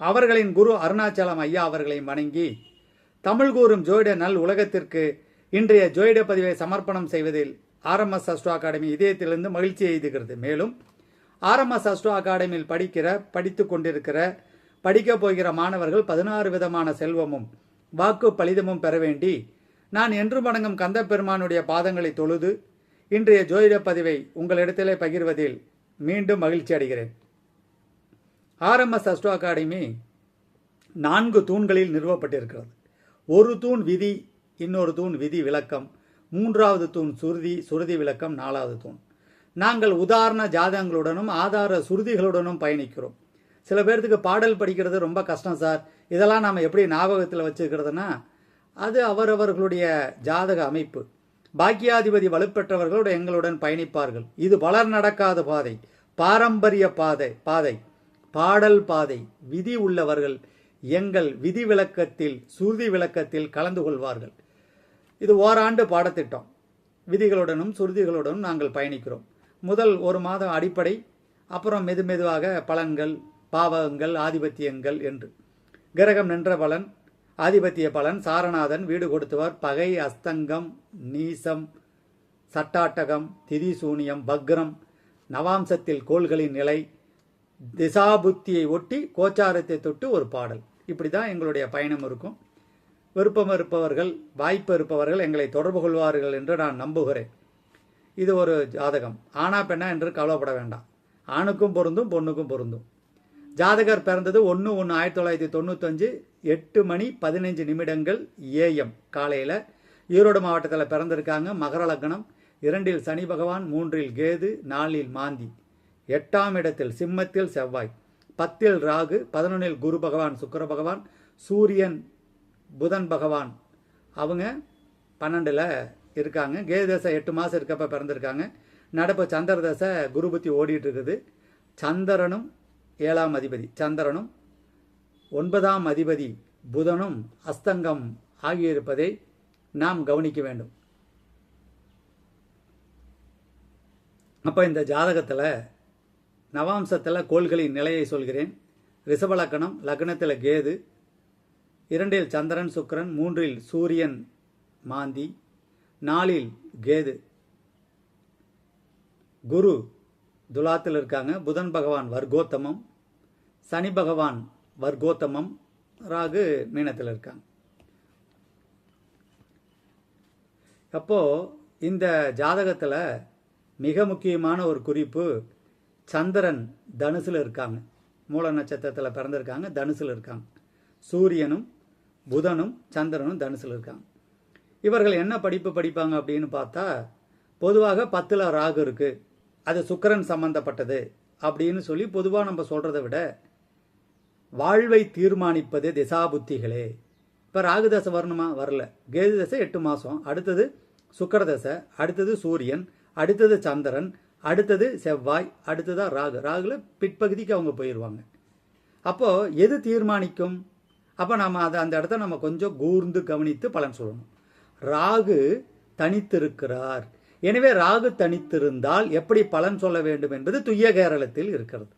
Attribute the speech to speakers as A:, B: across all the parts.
A: அவர்களின் குரு அருணாச்சலம் ஐயா அவர்களையும் வணங்கி தமிழ் கூறும் ஜோயிட நல் உலகத்திற்கு இன்றைய ஜோயிட பதிவை சமர்ப்பணம் செய்வதில் ஆர்எம்எஸ் அஸ்ட்ரோ அகாடமி இதயத்திலிருந்து மகிழ்ச்சி எய்துகிறது மேலும் ஆர்எம்எஸ் அஸ்ட்ரோ அகாடமியில் படிக்கிற படித்து கொண்டிருக்கிற படிக்கப் போகிற மாணவர்கள் பதினாறு விதமான செல்வமும் வாக்கு பலிதமும் பெற வேண்டி நான் என்று வணங்கும் கந்த பெருமானுடைய பாதங்களை தொழுது இன்றைய ஜோதிட பதிவை உங்களிடத்திலே பகிர்வதில் மீண்டும் மகிழ்ச்சி அடைகிறேன். ஆர்எம்எஸ் அஸ்ட்ரோ அகாடமி நான்கு தூண்களில் நிறுவப்பட்டிருக்கிறது. ஒரு தூண் விதி இன்னொரு தூண் விதி விளக்கம் மூன்றாவது தூண் சுருதி சுருதி விளக்கம் நாலாவது தூண். நாங்கள் உதாரண ஜாதகங்களுடனும் ஆதார சுருதிகளுடனும் பயணிக்கிறோம். சில பேர்த்துக்கு பாடல் படிக்கிறது ரொம்ப கஷ்டம் சார். இதெல்லாம் நாம் எப்படி ஞாபகத்தில் வச்சுருக்கிறதுனா அது அவரவர்களுடைய ஜாதக அமைப்பு. பாக்கியாதிபதி வலுப்பெற்றவர்களோடு எங்களுடன் பயணிப்பார்கள். இது வளர் நடக்காத பாதை பாரம்பரிய பாதை பாதை. பாடல் பாதை விதி உள்ளவர்கள் எங்கள் விதி விளக்கத்தில் சுருதி விளக்கத்தில் கலந்து கொள்வார்கள். இது ஓராண்டு பாடத்திட்டம். விதிகளுடனும் சுருதிகளுடனும் நாங்கள் பயணிக்கிறோம். முதல் ஒரு மாதம் அடிப்படை அப்புறம் மெது மெதுவாக பலன்கள் பாவகங்கள் ஆதிபத்தியங்கள் என்று. கிரகம் நின்ற பலன் ஆதிபத்திய பலன் சாரநாதன் வீடு கொடுத்தவர். பகை அஸ்தங்கம் நீசம் சட்டாட்டகம் திரிசூனியம் பக்ரம் நவாம்சத்தில் கோள்களின் நிலை திசாபுத்தியை ஒட்டி கோச்சாரத்தை தொட்டு ஒரு பாடல். இப்படி தான் எங்களுடைய பயணம் இருக்கும். விருப்பம் இருப்பவர்கள் வாய்ப்பு இருப்பவர்கள் எங்களை தொடர்பு கொள்வார்கள் என்று நான் நம்புகிறேன். இது ஒரு ஜாதகம். ஆனா பெண்ணா என்று கவலைப்பட வேண்டாம். ஆணுக்கும் பொருந்தும் பொண்ணுக்கும் பொருந்தும். ஜாதகர் பிறந்தது ஒன்று ஒன்று ஆயிரத்தி தொள்ளாயிரத்தி தொண்ணூத்தஞ்சு எட்டு மணி பதினஞ்சு நிமிடங்கள் ஏஎம் காலையில் ஈரோடு மாவட்டத்தில் பிறந்திருக்காங்க. மகர லக்னம் இரண்டில் சனி பகவான் மூன்றில் கேது நாலில் மாந்தி. எட்டாம் இடத்தில் சிம்மத்தில் செவ்வாய் பத்தில் ராகு பதினொன்றில் குரு பகவான் சுக்கர பகவான் சூரியன் புதன் பகவான். அவங்க பன்னெண்டில் இருக்காங்க. கேது தசை எட்டு மாதம் இருக்கப்ப பிறந்திருக்காங்க. நடப்பு சந்திர தசை குரு புத்தி ஓடிட்டு இருக்குது. சந்திரனும் ஏழாம் அதிபதி. சந்திரனும் ஒன்பதாம் அதிபதி புதனும் அஸ்தங்கம் ஆகியிருப்பதை நாம் கவனிக்க வேண்டும். அப்போ இந்த ஜாதகத்தில் நவாம்சத்தில் கோள்களின் நிலையை சொல்கிறேன். ரிஷபலக்கணம் லக்னத்தில் கேது இரண்டில் சந்திரன் சுக்கிரன் மூன்றில் சூரியன் மாந்தி நாலில் கேது. குரு துலாத்தில் இருக்காங்க. புதன் பகவான் வர்க்கோத்தமம் சனி பகவான் வர்க்கோத்தமம் ராகு மீனத்தில் இருக்காங்க. அப்போது இந்த ஜாதகத்தில் மிக முக்கியமான ஒரு குறிப்பு சந்திரன் தனுசில் இருக்காங்க. மூல நட்சத்திரத்தில் பிறந்திருக்காங்க தனுசில் இருக்காங்க. சூரியனும் புதனும் சந்திரனும் தனுசில் இருக்காங்க. இவர்கள் என்ன படிப்பு படிப்பாங்க அப்படின்னு பார்த்தா பொதுவாக பத்தில் ராகு இருக்குது அது சுக்கரன் சம்பந்தப்பட்டது அப்படின்னு சொல்லி பொதுவாக நம்ம சொல்கிறத விட வாழ்வை தீர்மானிப்பது திசாபுத்திகளே. இப்போ ராகு தசை வரணுமா? வரல. கேது தசை எட்டு மாதம் அடுத்தது சுக்கர தசை அடுத்தது சூரியன் அடுத்தது சந்திரன் அடுத்தது செவ்வாய் அடுத்ததாக ராகு. ராகுல பிற்பகுதிக்கு அவங்க போயிடுவாங்க அப்போது எது தீர்மானிக்கும்? அப்போ நம்ம அதை அந்த இடத்த நம்ம கொஞ்சம் கூர்ந்து கவனித்து பலன் சொல்லணும். ராகு தனித்திருக்கிறார். எனவே ராகு தனித்திருந்தால் எப்படி பலன் சொல்ல வேண்டும் என்பது துய்ய கேரளத்தில் இருக்கிறது.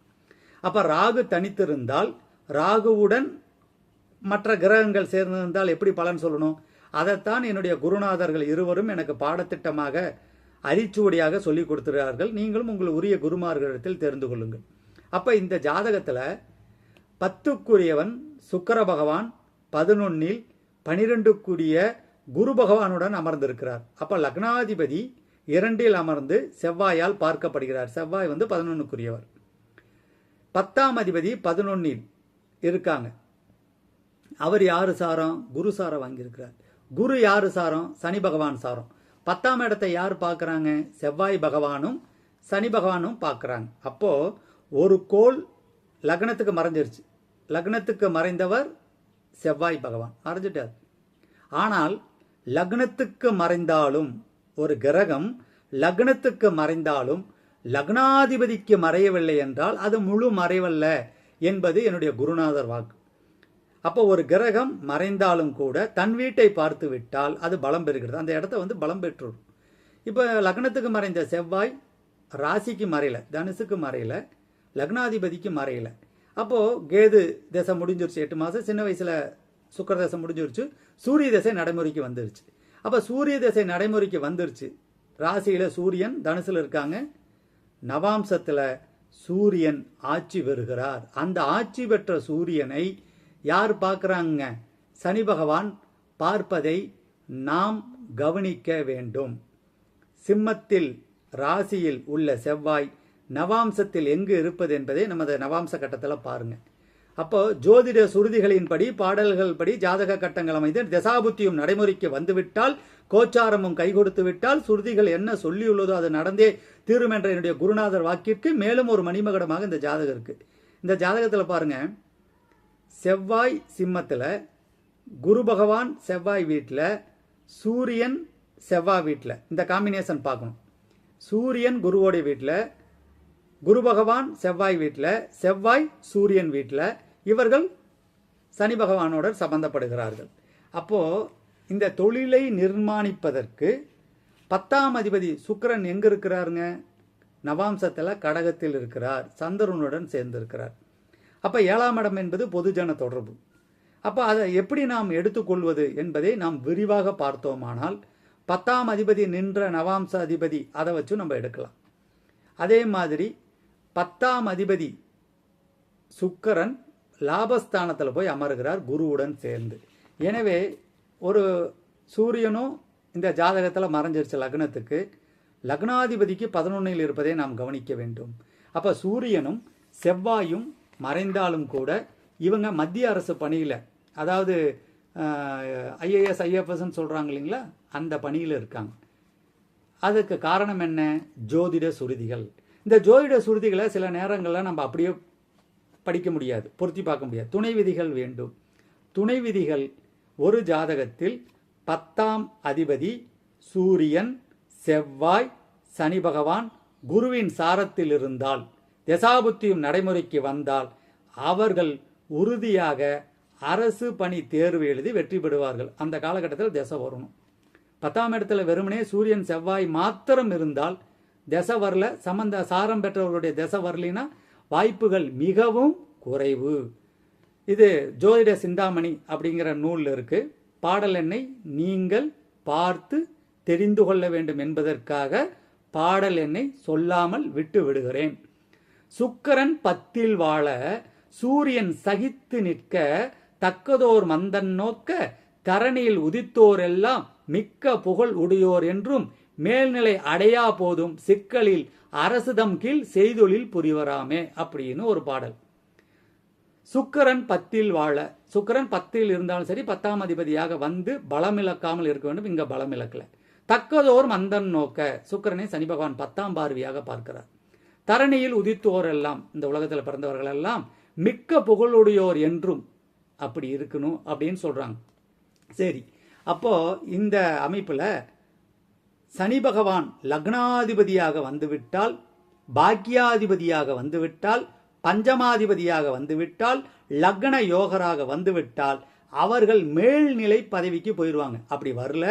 A: அப்போ ராகு தனித்திருந்தால் ராகுவுடன் மற்ற கிரகங்கள் சேர்ந்திருந்தால் எப்படி பலன் சொல்லணும்? அதைத்தான் என்னுடைய குருநாதர்கள் இருவரும் எனக்கு பாடத்திட்டமாக அரிச்சுவடியாக சொல்லி கொடுத்துகிறார்கள் நீங்களும் உங்கள் உரிய குருமார்களிடத்தில் தெரிந்து கொள்ளுங்கள். அப்போ இந்த ஜாதகத்தில் பத்துக்குரியவன் சுக்கர பகவான் பதினொன்னில் பனிரெண்டுக்குரிய குரு பகவானுடன் அமர்ந்திருக்கிறார். அப்போ லக்னாதிபதி இரண்டில் அமர்ந்து செவ்வாயால் பார்க்கப்படுகிறார். செவ்வாய் வந்து பதினொன்னுக்குரியவர். பத்தாம் அதிபதி பதினொன்னில் இருக்காங்க. அவர் யாரு சாரம்? குரு சாரம் வாங்கியிருக்கிறார். குரு யாரு சாரம்? சனி பகவான் சாரம். பத்தாம் இடத்தை யார் பார்க்குறாங்க? செவ்வாய் பகவானும் சனி பகவானும் பார்க்குறாங்க. அப்போது ஒரு கோள் லக்னத்துக்கு மறைஞ்சிருச்சு. லக்னத்துக்கு மறைந்தவர் செவ்வாய் பகவான். மறைஞ்சிட்டார். ஆனால் லக்னத்துக்கு மறைந்தாலும் ஒரு கிரகம் லக்னத்துக்கு மறைந்தாலும் லக்னாதிபதிக்கு மறையவில்லை என்றால் அது முழு மறைவல்ல என்பது என்னுடைய குருநாதர் வாக்கு. அப்போ ஒரு கிரகம் மறைந்தாலும் கூட தன் வீட்டை பார்த்து விட்டால் அது பலம் பெறுகிறது. அந்த இடத்த வந்து பலம் பெற்றுடும் இப்போ லக்னத்துக்கு மறைந்த செவ்வாய் ராசிக்கு மறையல தனுசுக்கு மறையல லக்னாதிபதிக்கு மறையல. அப்போது கேது தசை முடிஞ்சிருச்சு எட்டு மாதம் சின்ன வயசில் சுக்கர தசை முடிஞ்சிருச்சு சூரிய தசை நடைமுறைக்கு வந்துருச்சு. அப்போ சூரிய தசை நடைமுறைக்கு வந்துருச்சு. ராசியில் சூரியன் தனுசில் இருக்காங்க. நவாம்சத்தில் சூரியன் ஆட்சி பெறுகிறார். அந்த ஆட்சி பெற்ற சூரியனை யார் பார்க்கறாங்க? சனி பகவான் பார்ப்பதை நாம் கவனிக்க வேண்டும். சிம்மத்தில் ராசியில் உள்ள செவ்வாய் நவாம்சத்தில் எங்கு இருப்பது என்பதை நமது நவாம்ச கட்டத்தில் பாருங்க. அப்போ ஜோதிட சுருதிகளின்படி பாடல்கள் படி ஜாதக கட்டங்கள் அமைந்து தசாபுத்தியும் நடைமுறைக்கு வந்துவிட்டால் கோச்சாரமும் கை கொடுத்து விட்டால் சுருதிகள் என்ன சொல்லியுள்ளதோ அது நடந்தே தீரும் என்ற என்னுடைய குருநாதர் வாக்கிற்கு மேலும் ஒரு மணிமகடமாக இந்த ஜாதகம் இருக்கு. இந்த ஜாதகத்தில் பாருங்க செவ்வாய் சிம்மத்தில் குரு பகவான் செவ்வாய் வீட்டில் சூரியன் செவ்வாய் வீட்டில் இந்த காம்பினேஷன் பார்க்கணும். சூரியன் குருவோடைய வீட்டில் குரு பகவான் செவ்வாய் வீட்டில் செவ்வாய் சூரியன் வீட்டில் இவர்கள் சனி பகவானோட சம்பந்தப்படுகிறார்கள். அப்போது இந்த தொழிலை நிர்மாணிப்பதற்கு பத்தாம் அதிபதி சுக்கிரன் எங்கே இருக்கிறாருங்க? நவாம்சத்தில் கடகத்தில் இருக்கிறார். சந்திரனுடன் சேர்ந்திருக்கிறார். அப்போ ஏழாம் இடம் என்பது பொதுஜன தொடர்பு. அப்போ அதை எப்படி நாம் எடுத்துக்கொள்வது என்பதை நாம் விரிவாக பார்த்தோமானால் பத்தாம் அதிபதி நின்ற நவாம்ச அதிபதி அதை வச்சு நம்ம எடுக்கலாம். அதே மாதிரி பத்தாம் அதிபதி சுக்கரன் லாபஸ்தானத்தில் போய் அமர்கிறார் குருவுடன் சேர்ந்து. எனவே ஒரு சூரியனும் இந்த ஜாதகத்தில் மறைஞ்சிருச்சு லக்னத்துக்கு லக்னாதிபதிக்கு பதினொன்னில் இருப்பதை நாம் கவனிக்க வேண்டும். அப்போ சூரியனும் செவ்வாயும் மறைந்தாலும் கூட இவங்க மத்திய அரசு பணியில் அதாவது ஐஏஎஸ் ஐஎஃப்எஸ்ன்னு சொல்கிறாங்க இல்லைங்களா? அந்த பணியில் இருக்காங்க. அதுக்கு காரணம் என்ன? ஜோதிட சுருதிகள். இந்த ஜோதிட சுருதிகளை சில நேரங்களில் நம்ம அப்படியே படிக்க முடியாது பொருத்தி பார்க்க முடியாது. துணை விதிகள் வேண்டும். துணை விதிகள் ஒரு ஜாதகத்தில் பத்தாம் அதிபதி சூரியன் செவ்வாய் சனி பகவான் குருவின் சாரத்தில் இருந்தால் தசாபுத்தியும் நடைமுறைக்கு வந்தால் அவர்கள் உறுதியாக அரசு பணி தேர்வு எழுதி வெற்றி பெறுவார்கள். அந்த காலகட்டத்தில் திசை வரணும். பத்தாம் இடத்துல வெறுமனே சூரியன் செவ்வாய் மாத்திரம் இருந்தால் திசை வரல. சம்பந்த சாரம் பெற்றவர்களுடைய திசை வரலினா வாய்ப்புகள் மிகவும் குறைவு. இது ஜோதிட சிந்தாமணி அப்படிங்கிற நூலில் இருக்கு. பாடல் எண்ணை நீங்கள் பார்த்து தெரிந்து கொள்ள வேண்டும் என்பதற்காக பாடல் எண்ணை சொல்லாமல் விட்டு விடுகிறேன். சுக்கரன் பத்தில் வாழ சூரியன் சகித்து நிற்க தக்கதோர் மந்தன் நோக்க தரணியில் உதித்தோரெல்லாம் மிக்க புகழ் உடையோர் என்றும் மேல்நிலை அடையா போதும் சிக்கலில் அரசுதம் கீழ் செய்தொழில் புரிவராமே அப்படின்னு ஒரு பாடல். சுக்கரன் பத்தில் வாழ சுக்கரன் பத்தில் இருந்தாலும் சரி பத்தாம் அதிபதியாக வந்து பலமிழக்காமல் இருக்க வேண்டும் இங்க பலமிழக்கல. தக்கதோர் மந்தன் நோக்க சுக்கரனை சனி பகவான் பத்தாம் பார்வையாக பார்க்கிறார். தரணியில் உதித்தோர் எல்லாம் இந்த உலகத்தில் பிறந்தவர்கள் எல்லாம் மிக்க புகழுடையோர் என்றும் அப்படி இருக்கணும் அப்படின்னு சொல்கிறாங்க சரி அப்போ இந்த அமைப்பில் சனி பகவான் லக்னாதிபதியாக வந்துவிட்டால் பாக்கியாதிபதியாக வந்துவிட்டால் பஞ்சமாதிபதியாக வந்துவிட்டால் லக்ன யோகராக வந்துவிட்டால் அவர்கள் மேல்நிலை பதவிக்கு போயிடுவாங்க. அப்படி வரல.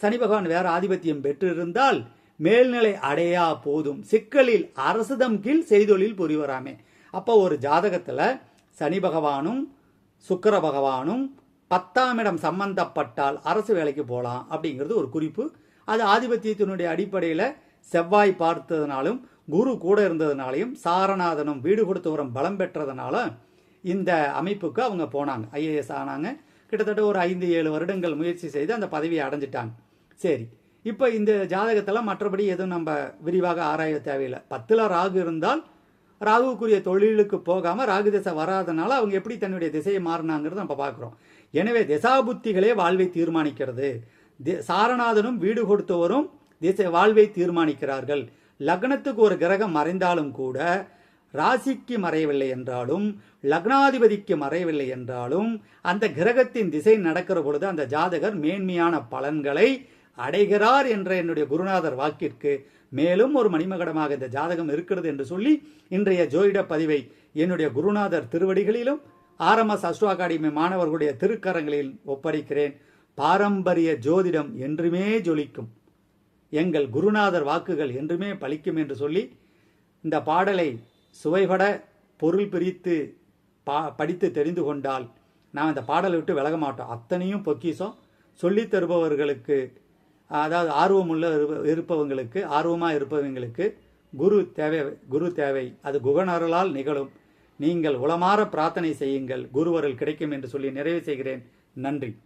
A: சனி பகவான் வேற ஆதிபத்தியம் பெற்றிருந்தால் மேல்நிலை அடையா போதும். சிக்கலில் அரசுதம் கீழ் செய்தொழில் புரிவராமே. அப்போ ஒரு ஜாதகத்தில் சனி பகவானும் சுக்கர பகவானும் பத்தாம் இடம் சம்பந்தப்பட்டால் அரசு வேலைக்கு போகலாம் அப்படிங்கிறது ஒரு குறிப்பு. அது ஆதிபத்தியத்தினுடைய அடிப்படையில் செவ்வாய் பார்த்ததுனாலும் குரு கூட இருந்ததுனாலையும் சாரநாதனும் வீடு கொடுத்தவரம் பலம் பெற்றதுனால இந்த அமைப்புக்கு அவங்க போனாங்க. ஐஏஎஸ் ஆனாங்க. கிட்டத்தட்ட ஒரு ஐந்து ஏழு வருடங்கள் முயற்சி செய்து அந்த பதவியை அடைஞ்சிட்டாங்க. சரி இப்போ இந்த ஜாதகத்தில் மற்றபடி எதுவும் நம்ம விரிவாக ஆராய தேவையில்லை. பத்தில் ராகு இருந்தால் ராகுக்குரிய தொழிலுக்கு போகாமல் ராகு திசை வராதனால அவங்க எப்படி தன்னுடைய திசையை மாறினாங்கிறது நம்ம பார்க்குறோம். எனவே திசாபுத்திகளே வாழ்வை தீர்மானிக்கிறது. தி- சாரநாதனும் வீடு கொடுத்தவரும் திசை வாழ்வை தீர்மானிக்கிறார்கள். லக்னத்துக்கு ஒரு கிரகம் மறைந்தாலும் கூட ராசிக்கு மறையவில்லை என்றாலும் லக்னாதிபதிக்கு மறையவில்லை என்றாலும் அந்த கிரகத்தின் திசை நடக்கிற பொழுது அந்த ஜாதகர் மேன்மையான பலன்களை அடைகிறார் என்ற என்னுடைய குருநாதர் வாக்கிற்கு மேலும் ஒரு மணிமகடமாக இந்த ஜாதகம் இருக்கிறது என்று சொல்லி இன்றைய ஜோதிட பதிவை என்னுடைய குருநாதர் திருவடிகளிலும் ஆர்எம்எஸ் அஸ்ட்ரோ அகாடமி மாணவர்களுடைய திருக்கரங்களில் ஒப்படைக்கிறேன். பாரம்பரிய ஜோதிடம் என்றுமே ஜொலிக்கும். எங்கள் குருநாதர் வாக்குகள் என்றுமே பலிக்கும் என்று சொல்லி இந்த பாடலை சுவைபட பொருள் பிரித்து பா படித்து தெரிந்து கொண்டால் நாம் இந்த பாடலை விட்டு விலக மாட்டோம். அத்தனையும் பொக்கிஷம். சொல்லித் தருபவர்களுக்கு அதாவது ஆர்வமுள்ள இருப்ப- இருப்பவங்களுக்கு ஆர்வமாக இருப்பவங்களுக்கு குரு தேவை குரு தேவை. அது குகனருளால் நிகழும். நீங்கள் உளமாற பிரார்த்தனை செய்யுங்கள். குருவருள் கிடைக்கும் என்று சொல்லி நிறைவு செய்கிறேன். நன்றி.